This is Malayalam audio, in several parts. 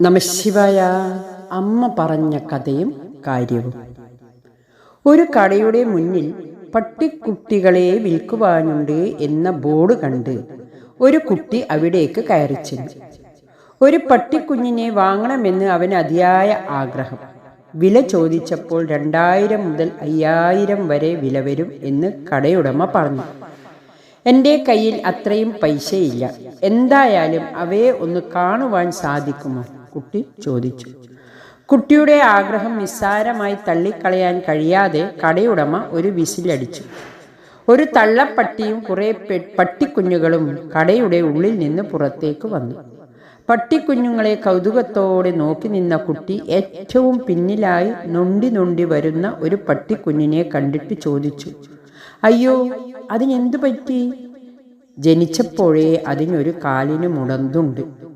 നമശിവായ അമ്മ പറഞ്ഞ കഥയും കാര്യവും. ഒരു കടയുടെ മുന്നിൽ പട്ടിക്കുട്ടികളെ വിൽക്കുവാനുണ്ട് എന്ന ബോർഡ് കണ്ട് ഒരു കുട്ടി അവിടേക്ക് കയറി ചെന്നു. ഒരു പട്ടിക്കുഞ്ഞിനെ വാങ്ങണമെന്ന് അവന് അതിയായ ആഗ്രഹം. വില ചോദിച്ചപ്പോൾ രണ്ടായിരം മുതൽ അയ്യായിരം വരെ വില വരും എന്ന് കടയുടമ പറഞ്ഞു. എന്റെ കയ്യിൽ അത്രയും പൈസയില്ല. എന്തായാലും അവയെ ഒന്ന് കാണുവാൻ സാധിക്കുമോ? കുട്ടി ചോദിച്ചു. കുട്ടിയുടെ ആഗ്രഹം നിസ്സാരമായി തള്ളിക്കളയാൻ കഴിയാതെ കടയുടമ ഒരു വിസിലടിച്ചു. ഒരു തള്ളപ്പട്ടിയും കുറേ പട്ടിക്കുഞ്ഞുകളും കടയുടെ ഉള്ളിൽ നിന്ന് പുറത്തേക്ക് വന്നു. പട്ടിക്കുഞ്ഞുങ്ങളെ കൗതുകത്തോടെ നോക്കി നിന്ന കുട്ടി ഏറ്റവും പിന്നിലായി നൊണ്ടി നൊണ്ടി വരുന്ന ഒരു പട്ടിക്കുഞ്ഞിനെ കണ്ടിട്ട് ചോദിച്ചു. അയ്യോ അതിനെന്തു പറ്റി? ജനിച്ചപ്പോഴേ അതിനൊരു കാലിന് മുടന്തുണ്ട്.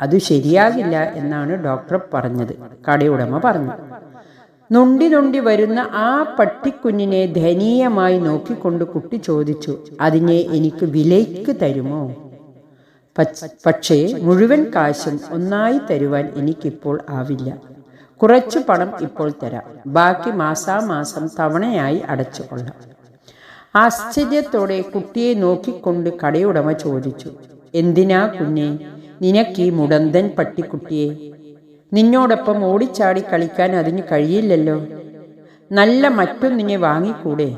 അത് ശരിയാകില്ല എന്നാണ് ഡോക്ടർ പറഞ്ഞത്. കടയുടമ പറഞ്ഞു. നൊണ്ടി നൊണ്ടി വരുന്ന ആ പട്ടിക്കുഞ്ഞിനെ ദയനീയമായി നോക്കിക്കൊണ്ട് കുട്ടി ചോദിച്ചു അതിനെ എനിക്ക് വിലയ്ക്ക് തരുമോ? പക്ഷേ മുഴുവൻ കാശും ഒന്നായി തരുവാൻ എനിക്കിപ്പോൾ ആവില്ല. കുറച്ചു പണം ഇപ്പോൾ തരാം. ബാക്കി മാസാമാസം തവണയായി അടച്ചു കൊള്ളാം. ആശ്ചര്യത്തോടെ കുട്ടിയെ നോക്കിക്കൊണ്ട് കടയുടമ ചോദിച്ചു എന്തിനാ കുഞ്ഞെ? നിനക്ക് മുടന്തൻ പട്ടിക്കുട്ടിയെ. നിന്നോടൊപ്പം ഓടിച്ചാടി കളിക്കാൻ അതിന് കഴിയില്ലല്ലോ. നല്ല മറ്റൊന്നിനെ വാങ്ങിക്കൂടെ.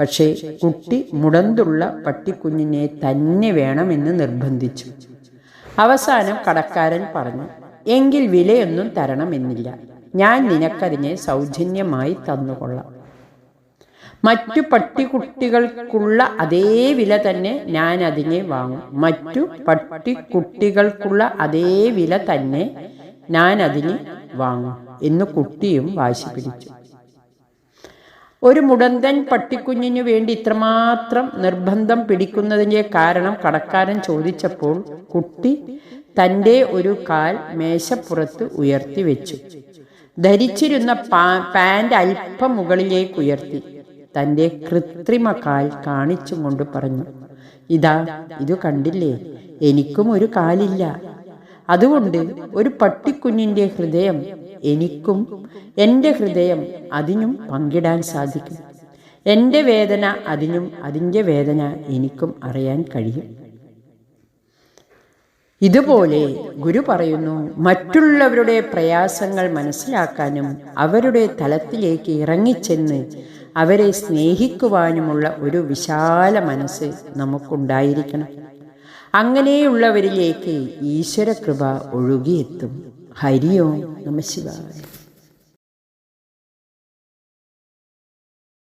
പക്ഷേ കുട്ടി മുടന്തുള്ള പട്ടിക്കുഞ്ഞിനെ തന്നെ വേണമെന്ന് നിർബന്ധിച്ചു. അവസാനം കടക്കാരൻ പറഞ്ഞു എങ്കിൽ വിലയൊന്നും തരണമെന്നില്ല. ഞാൻ നിനക്കതിനെ സൗജന്യമായി തന്നുകൊള്ളാം. മറ്റു പട്ടിക്കുട്ടികൾക്കുള്ള അതേ വില തന്നെ ഞാൻ അതിനെ വാങ്ങും. മറ്റു പട്ടിക്കുട്ടികൾക്കുള്ള അതേ വില തന്നെ ഞാൻ അതിന് വാങ്ങും എന്ന് കുട്ടിയും വാശി പിടിച്ചു. ഒരു മുടന്തൻ പട്ടിക്കുഞ്ഞിനു വേണ്ടി ഇത്രമാത്രം നിർബന്ധം പിടിക്കുന്നതിന്റെ കാരണം കടക്കാരൻ ചോദിച്ചപ്പോൾ കുട്ടി തന്റെ ഒരു കാൽ മേശപ്പുറത്ത് ഉയർത്തി വെച്ചു. ധരിച്ചിരുന്ന പാ- പാന്റ് അല്പം മുകളിലേക്ക് ഉയർത്തി. തന്റെ കൃത്രിമ കാൽ കാണിച്ചും കൊണ്ട് പറഞ്ഞു ഇതാ ഇത് കണ്ടില്ലേ? എനിക്കും ഒരു കാലില്ല. അതുകൊണ്ട് ഒരു പട്ടിക്കുഞ്ഞിന്റെ ഹൃദയം എനിക്കും എന്റെ ഹൃദയം അതിനും പങ്കിടാൻ സാധിക്കും. എന്റെ വേദന അതിനും അതിന്റെ വേദന എനിക്കും അറിയാൻ കഴിയും. ഇതുപോലെ ഗുരു പറയുന്നു മറ്റുള്ളവരുടെ പ്രയാസങ്ങൾ മനസ്സിലാക്കാനും അവരുടെ തലത്തിലേക്ക് ഇറങ്ങിച്ചെന്ന് അവരെ സ്നേഹിക്കുവാനുമുള്ള ഒരു വിശാല മനസ്സ് നമുക്കുണ്ടായിരിക്കണം. അങ്ങനെയുള്ളവരിലേക്ക് ഈശ്വരകൃപ ഒഴുകിയെത്തും. ഹരിയോ നമ ശിവായ.